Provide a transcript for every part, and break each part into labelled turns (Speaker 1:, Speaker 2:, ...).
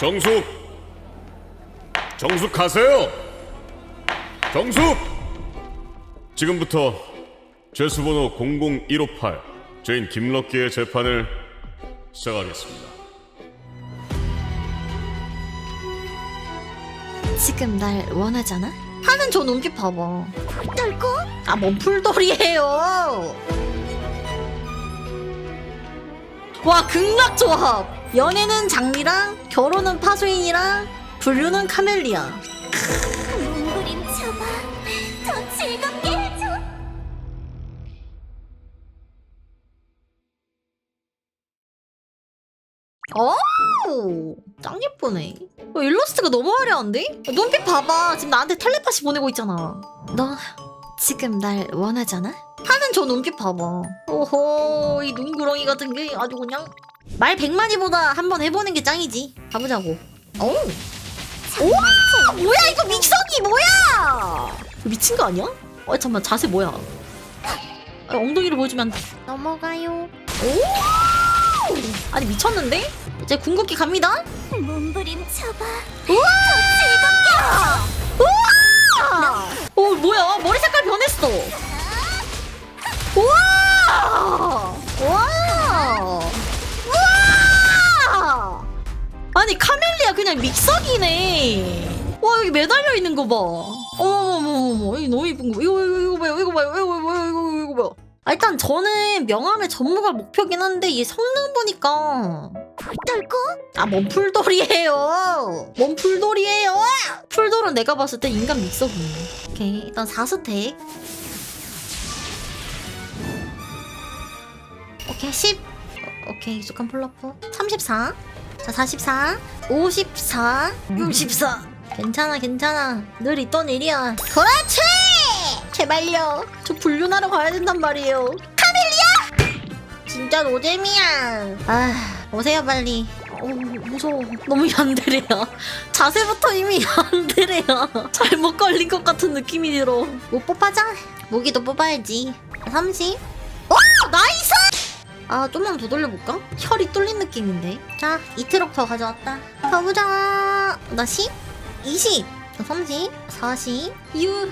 Speaker 1: 정숙! 정숙하세요! 정숙! 지금부터 죄수번호 00158 죄인 김럭기의 재판을 시작하겠습니다.
Speaker 2: 지금 날 원하잖아? 하는 저 눈빛 봐봐.
Speaker 3: 떨고
Speaker 2: 아, 뭔 풀돌이에요. 와, 극락 조합. 연애는 장미랑 결혼은 파수인이랑 분류는 카멜리아.
Speaker 3: 몸부림쳐봐 더 즐겁게 해줘
Speaker 2: 오, 짱 예쁘네. 어, 일러스트가 너무 화려한데? 눈빛 봐봐. 지금 나한테 텔레파시 보내고 있잖아. 너 지금 날 원하잖아? 하는 저 눈빛 봐봐. 오호, 이 눈구렁이 같은 게 아주 그냥 말 백마디보다 한 번 해보는 게 짱이지. 가보자고. 오, 우와, 뭐야 이거 믹서기 뭐야? 이거 미친 거 아니야? 어 잠만 자세 뭐야? 아, 엉덩이를 보여주면 안 돼.
Speaker 3: 넘어가요
Speaker 2: 오! 아니 미쳤는데? 이제 궁극기 갑니다.
Speaker 3: 몸부림 쳐봐
Speaker 2: 우와! 카멜리아 그냥 믹서기네. 와 여기 매달려 있는 거 봐. 어머머머머 이거 너무 이쁜 거. 이거 이거 이거 봐요. 이거 봐요. 이거 봐요. 이거 이거 봐요. 아, 일단 저는 명함의 전무가 목표긴 한데 얘 성능 보니까
Speaker 3: 떨고
Speaker 2: 아뭔 풀돌이에요 뭔 풀돌이에요 풀돌은 내가 봤을 때 인간 믹서기 오케이 일단 4스택 오케이 10 어, 오케이 익숙한 플러프 34 자 44 54 64 괜찮아 괜찮아. 늘 있던 일이야. 그렇지! 제발요. 저 불륜하러 가야 된단 말이에요. 카멜리아 진짜 노잼이야. 아 오세요 빨리. 어, 무서워. 너무 얀데레야 자세부터 이미 얀데레야 잘못 걸린 것 같은 느낌이 들어. 못 뽑아자. 무기도 뽑아야지. 30와 나이스 아 좀만 더 돌려볼까? 혈이 뚫린 느낌인데 자 이트럭 더 가져왔다 가보자 나 10? 20 30 40 유후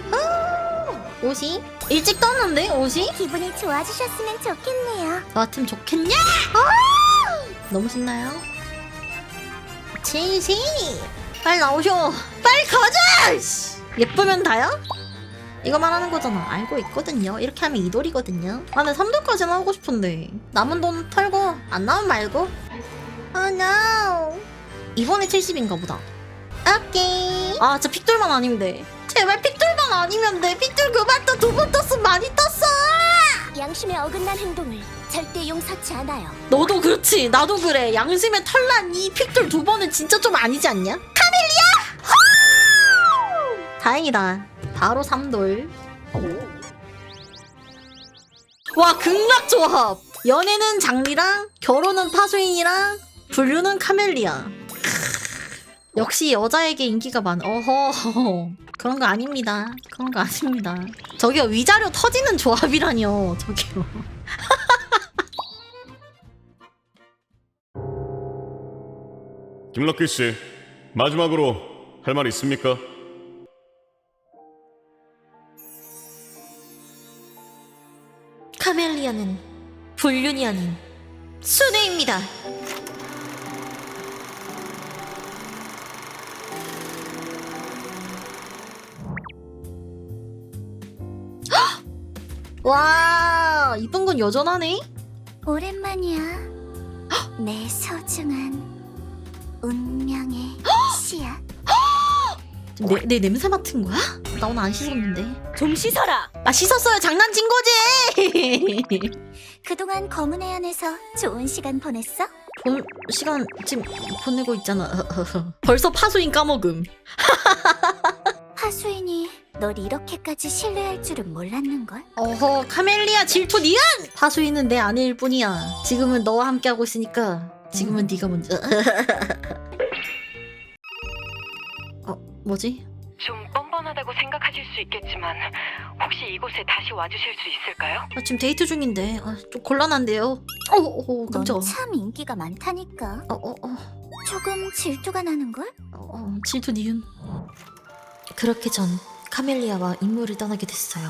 Speaker 2: 50 일찍 떴는데 50?
Speaker 3: 기분이 좋아지셨으면 좋겠네요
Speaker 2: 저 같으면 좋겠냐? 아! 너무 신나요? 70 빨리 나오셔 빨리 가자 씨. 예쁘면 다야? 이거 말하는 거잖아. 알고 있거든요. 이렇게 하면 이돌이거든요. 아 근데 3돌까지는 하고 싶은데. 남은 돈 털고 안 나오면 말고. Oh no. 이번에 70인가 보다. 오케이. 아 진짜 픽돌만 아니면 돼 제발 픽돌만 아니면 돼. 픽돌 그만 떠두 번 떴으면 많이 떴어.
Speaker 3: 양심에 어긋난 행동을 절대 용서치 않아요.
Speaker 2: 너도 그렇지. 나도 그래. 양심에 털난 이 픽돌 두 번은 진짜 좀 아니지 않냐? 카멜리아! 후! 다행이다 바로 3돌. 와 극락 조합! 연애는 장미랑 결혼은 파수인이랑 분류는 카멜리아. 역시 여자에게 인기가 많 어허. 그런 거 아닙니다. 그런 거 아닙니다. 저기요 위자료 터지는 조합이라뇨 저기요.
Speaker 1: 김럭기 씨, 마지막으로 할 말 있습니까?
Speaker 2: 카멜리아는 불륜이 아닌 순애입니다. 헉! 와 이쁜 건 여전하네.
Speaker 3: 오랜만이야 내 소중한 운명의 씨앗
Speaker 2: 내, 내 냄새 맡은 거야? 나 오늘 안 씻었는데.
Speaker 3: 좀 씻어라
Speaker 2: 아 씻었어요. 장난친 거지.
Speaker 3: 그동안 검은 해안에서 좋은 시간 보냈어?
Speaker 2: 본 시간 지금 보내고 있잖아. 벌써 파수인 까먹음.
Speaker 3: 하수인이 널 이렇게까지 신뢰할 줄은 몰랐는걸?
Speaker 2: 어허 카멜리아 질투 니은 파수인은 내 아내일 뿐이야 지금은 너와 함께하고 있으니까 지금은 네가 먼저 뭐지
Speaker 4: 좀 뻔뻔하다고 생각하실 수 있겠지만 혹시 이곳에 다시 와주실 수 있을까요?
Speaker 2: 아, 지금 데이트 중인데 아, 좀 곤란한데요 어어 깜짝
Speaker 3: 넌참 인기가 많다니까
Speaker 2: 어어어
Speaker 3: 조금 질투가 나는걸?
Speaker 2: 어, 질투 니은. 그렇게 전 카멜리아와 임무를 떠나게 됐어요.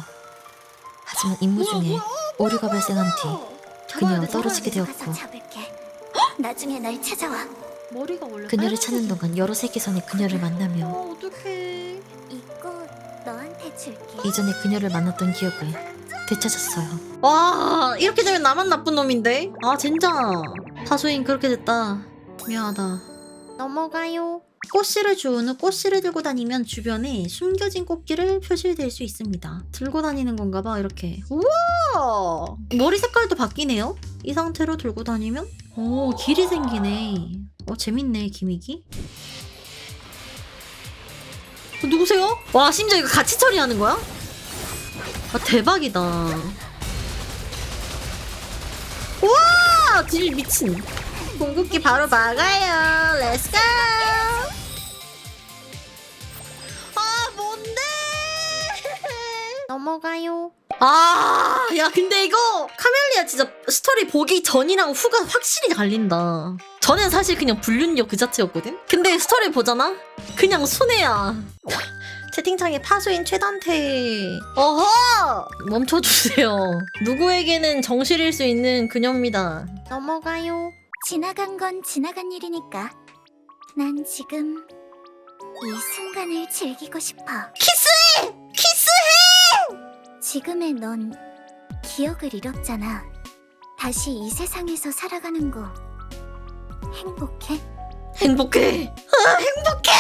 Speaker 2: 하지만 임무 중에 오류가 발생한 뒤 그녀와 떨어지게 되었고
Speaker 3: 잡을게. 나중에 날 찾아와.
Speaker 2: 머리가 원래 그녀를 찾는 동안 여러 세계선의 그녀를 만나며 어, 어떡해.
Speaker 3: 이꽃 너한테 줄게.
Speaker 2: 이전에 그녀를 만났던 기억을 되찾았어요. 와 이렇게 되면 나만 나쁜 놈인데? 아 진짜 다수인 그렇게 됐다. 미안하다. 넘어가요. 꽃씨를 주운 후 꽃씨를 들고 다니면 주변에 숨겨진 꽃길을 표시될 수 있습니다. 들고 다니는 건가 봐 이렇게. 우와! 머리 색깔도 바뀌네요. 이 상태로 들고 다니면 오 길이 생기네. 어 재밌네 기믹이. 어, 누구세요? 와 심지어 이거 같이 처리하는 거야? 아 대박이다. 우와 딜 미친. 공급기 바로 막아요. 렛츠고. 아 뭔데? 넘어가요. 아, 야, 근데 이거 카멜리아 진짜 스토리 보기 전이랑 후가 확실히 갈린다. 전엔 사실 그냥 불륜녀 그 자체였거든? 근데 스토리 보잖아? 그냥 순애야. 채팅창에 파수인 최단태. 어허! 멈춰주세요. 누구에게는 정실일 수 있는 그녀입니다. 넘어가요.
Speaker 3: 지나간 건 지나간 일이니까. 난 지금 이 순간을 즐기고 싶어.
Speaker 2: 키스해! 키스해!
Speaker 3: 지금의 넌 기억을 잃었잖아. 다시 이 세상에서 살아가는 거 행복해?
Speaker 2: 행복해. 아, 행복해!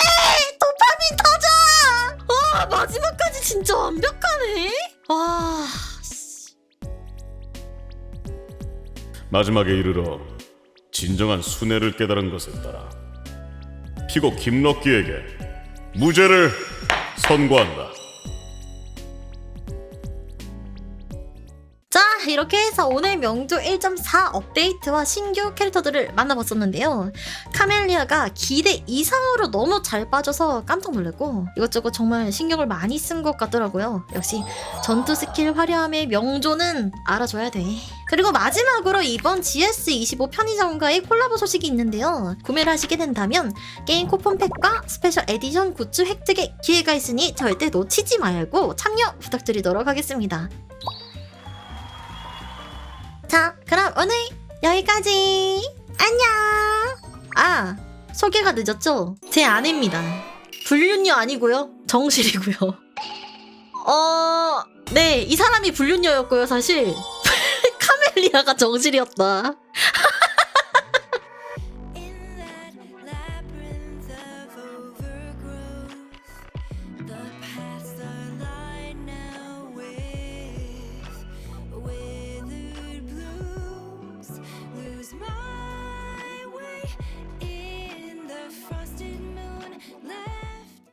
Speaker 2: 도파민 터져! 와, 마지막까지 진짜 완벽하네? 와, 씨.
Speaker 1: 마지막에 이르러 진정한 순애를 깨달은 것에 따라 피고 김럭기에게 무죄를 선고한다.
Speaker 2: 이렇게 해서 오늘 명조 1.4 업데이트와 신규 캐릭터들을 만나봤었는데요. 카멜리아가 기대 이상으로 너무 잘 빠져서 깜짝 놀랐고 이것저것 정말 신경을 많이 쓴 것 같더라고요. 역시 전투 스킬 화려함의 명조는 알아줘야 돼. 그리고 마지막으로 이번 GS25 편의점과의 콜라보 소식이 있는데요. 구매를 하시게 된다면 게임 쿠폰팩과 스페셜 에디션 굿즈 획득의 기회가 있으니 절대 놓치지 말고 참여 부탁드리도록 하겠습니다. 자, 그럼 오늘 여기까지. 안녕. 아, 소개가 늦었죠? 제 아내입니다. 불륜녀 아니고요. 정실이고요. 어, 네, 이 사람이 불륜녀였고요, 사실. 카멜리아가 정실이었다.